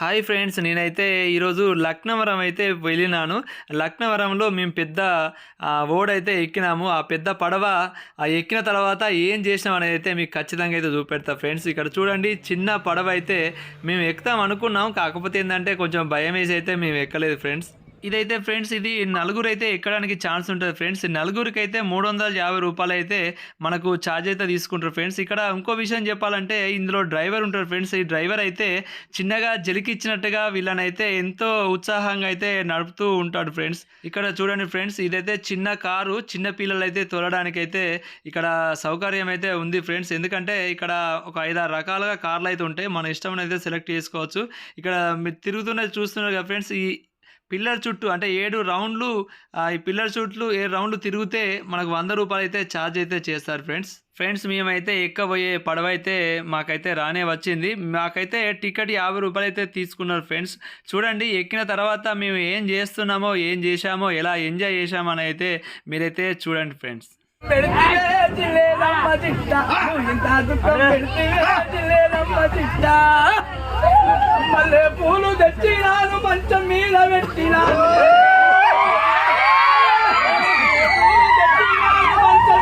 Hi friends నేనైతే ఈరోజు లక్నవరం అయితే వెళ్ళినాను. లక్నవరంలో మేము పెద్ద ఓడైతే ఎక్కినాము. ఆ పెద్ద పడవ ఆ ఎక్కిన తర్వాత ఏం చేసినాం అనేది అయితే మీకు ఖచ్చితంగా అయితే చూపెడతా ఫ్రెండ్స్. ఇక్కడ చూడండి చిన్న పడవ అయితే మేము ఎక్కుతాం అనుకున్నాం. కాకపోతే ఏంటంటే కొంచెం భయం వేసి అయితే మేము ఎక్కలేదు ఫ్రెండ్స్. ఇదైతే ఫ్రెండ్స్ ఇది నలుగురు అయితే ఎక్కడానికి ఛాన్స్ ఉంటుంది. ఫ్రెండ్స్ ఈ నలుగురికి అయితే మూడు వందల యాభై రూపాయలు అయితే మనకు ఛార్జ్ అయితే తీసుకుంటారు. ఫ్రెండ్స్ ఇక్కడ ఇంకో విషయం చెప్పాలంటే ఇందులో డ్రైవర్ ఉంటారు. ఫ్రెండ్స్ ఈ డ్రైవర్ అయితే చిన్నగా జలికిచ్చినట్టుగా వీళ్ళనైతే ఎంతో ఉత్సాహంగా అయితే నడుపుతూ ఉంటాడు ఫ్రెండ్స్. ఇక్కడ చూడండి ఫ్రెండ్స్ ఇదైతే చిన్న కారు చిన్న పిల్లలు అయితే తోలడానికి అయితే ఇక్కడ సౌకర్యం అయితే ఉంది ఫ్రెండ్స్. ఎందుకంటే ఇక్కడ ఒక ఐదారు రకాలుగా కార్లు అయితే ఉంటాయి. మన ఇష్టం అయితే సెలెక్ట్ చేసుకోవచ్చు. ఇక్కడ మీరు తిరుగుతున్నది చూస్తున్నారు కదా ఫ్రెండ్స్ ఈ పిల్లర్ చుట్టూ అంటే ఏడు రౌండ్లు ఈ పిల్లర్ చుట్టూ ఏ రౌండ్లు తిరిగితే మనకు వంద రూపాయలు అయితే ఛార్జ్ అయితే చేస్తారు ఫ్రెండ్స్ ఫ్రెండ్స్ మేమైతే ఎక్కబోయే పడవ అయితే మాకైతే రానే వచ్చింది. మాకైతే టికెట్ యాభై రూపాయలు అయితే తీసుకున్నారు ఫ్రెండ్స్ చూడండి ఎక్కిన తర్వాత మేము ఏం చేస్తున్నామో ఏం చేశామో ఎలా ఎంజాయ్ చేశామని అయితే మీరైతే చూడండి ఫ్రెండ్స్ పెడితే మళ్ళీ పూలు తెచ్చినాను మంచం మీద పెట్టినాను.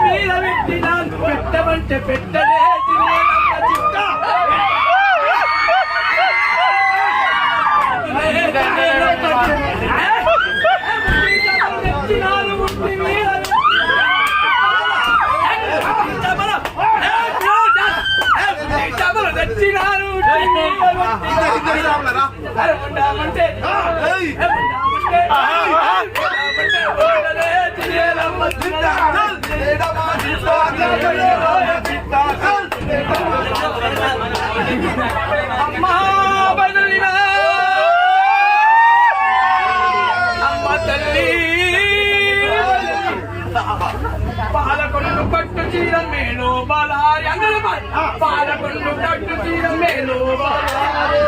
మీద పెట్టినాను. పెట్టమంటే పెట్టలే. అమ్మా బదలినా అమ్మ తల్లి పాలకొండు పట్టు చీర మేలు బలారి అందరూ పాలకొండు పట్టు చీర మేలు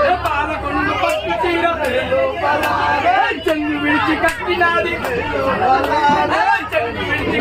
బలారి పట్టు చీర మేలు బలారి విడిచి కట్టినాది మేలు విడిచి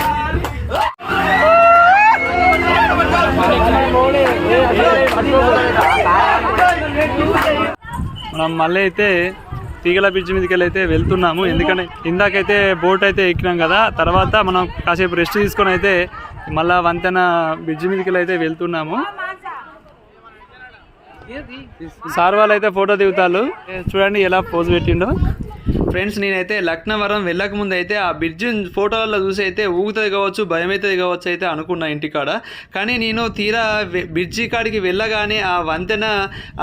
మనం మళ్ళీ అయితే తీగల బ్రిడ్జ్ మీదకి అయితే వెళ్తున్నాము. ఎందుకంటే ఇందాకైతే బోట్ అయితే ఎక్కినాం కదా తర్వాత మనం కాసేపు రెస్ట్ తీసుకొని అయితే మళ్ళా వంతెన బ్రిడ్జ్ మీదకి అయితే వెళ్తున్నాము. సార్ వాళ్ళు అయితే ఫోటో దిగుతారు. చూడండి ఎలా పోజ్ పెట్టిండో. ఫ్రెండ్స్ నేనైతే లక్నవరం వెళ్ళక ముందు అయితే ఆ బ్రిడ్జ్ ఫోటోలలో చూసి అయితే ఊగుతుంది కావచ్చు భయం అవుతుంది కావచ్చు అయితే అనుకున్నా ఇంటికాడ. కానీ నేను తీరా బ్రిడ్జి కాడికి వెళ్ళగానే ఆ వంతెన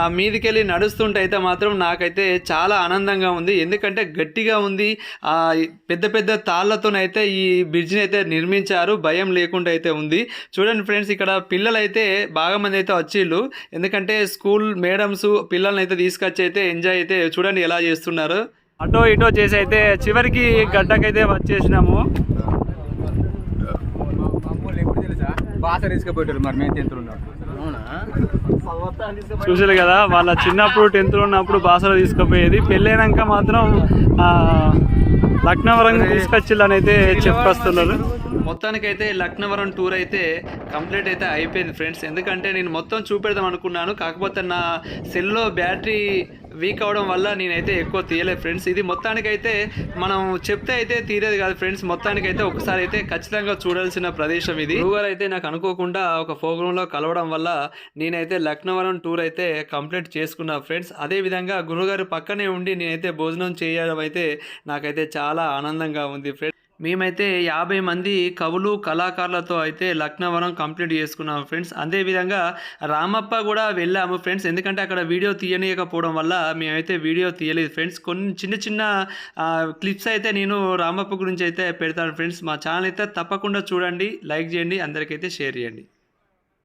ఆ మీదికెళ్ళి నడుస్తుంటే అయితే మాత్రం నాకైతే చాలా ఆనందంగా ఉంది. ఎందుకంటే గట్టిగా ఉంది. ఆ పెద్ద పెద్ద తాళ్ళతోనైతే ఈ బ్రిడ్జిని అయితే నిర్మించారు. భయం లేకుండా అయితే ఉంది. చూడండి ఫ్రెండ్స్ ఇక్కడ పిల్లలు అయితే బాగా మంది అయితే వచ్చిళ్ళు. ఎందుకంటే స్కూల్ మేడమ్స్ పిల్లల్ని అయితే తీసుకొచ్చి అయితే ఎంజాయ్ అయితే చూడండి ఎలా చేస్తున్నారు. అటో ఇటో చేసి అయితే చివరికి గడ్డకైతే వచ్చేసినాము. మరి మేము చూసారు కదా వాళ్ళ చిన్నప్పుడు టెన్త్లో ఉన్నప్పుడు బాసలో తీసుకుపోయేది. పెళ్ళైనాక మాత్రం లక్నవరం తీసుకొచ్చిల్లని అయితే చెప్పేస్తున్నారు. మొత్తానికైతే లక్నవరం టూర్ అయితే కంప్లీట్ అయితే అయిపోయింది ఫ్రెండ్స్. ఎందుకంటే నేను మొత్తం చూపెడదాం అనుకున్నాను. కాకపోతే నా సెల్లో బ్యాటరీ వీక్ అవడం వల్ల నేనైతే ఎక్కువ తీయలేదు ఫ్రెండ్స్. ఇది మొత్తానికైతే మనం చెప్తే అయితే తీరేది కాదు ఫ్రెండ్స్. మొత్తానికైతే ఒకసారి అయితే ఖచ్చితంగా చూడాల్సిన ప్రదేశం ఇది. గురుగారు అయితే నాకు అనుకోకుండా ఒక ప్రోగ్రాంలో కలవడం వల్ల నేనైతే లక్నవరం టూర్ అయితే కంప్లీట్ చేసుకున్నా ఫ్రెండ్స్. అదే విధంగా గురుగారు పక్కనే ఉండి నేనైతే భోజనం చేయడం అయితే నాకైతే చాలా ఆనందంగా ఉంది ఫ్రెండ్స్. మేమైతే యాభై మంది కవులు కళాకారులతో అయితే లక్నవరం కంప్లీట్ చేసుకున్నాము ఫ్రెండ్స్. అదేవిధంగా రామప్ప కూడా వెళ్ళాము ఫ్రెండ్స్. ఎందుకంటే అక్కడ వీడియో తీయనీయకపోవడం వల్ల మేమైతే వీడియో తీయలేదు ఫ్రెండ్స్. కొన్ని చిన్న చిన్న క్లిప్స్ అయితే నేను రామప్ప గురించి అయితే పెడతాను ఫ్రెండ్స్. మా ఛానల్ అయితే తప్పకుండా చూడండి లైక్ చేయండి అందరికైతే షేర్ చేయండి.